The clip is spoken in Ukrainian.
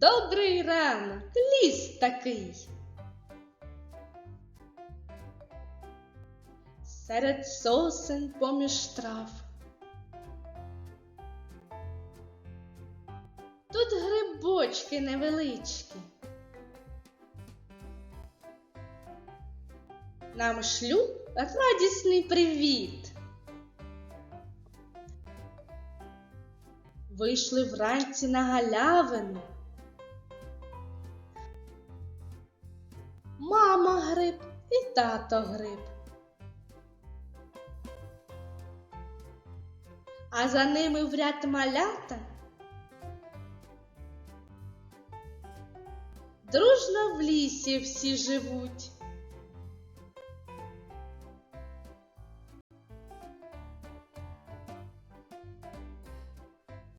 Добрий ранок, ліс такий. Серед сосен поміж трав. Тут грибочки невеличкі. Нам шлють радісний привіт. Вийшли вранці на галявину. Мама гриб і тато гриб. А за ними в ряд малята. Дружно в лісі всі живуть.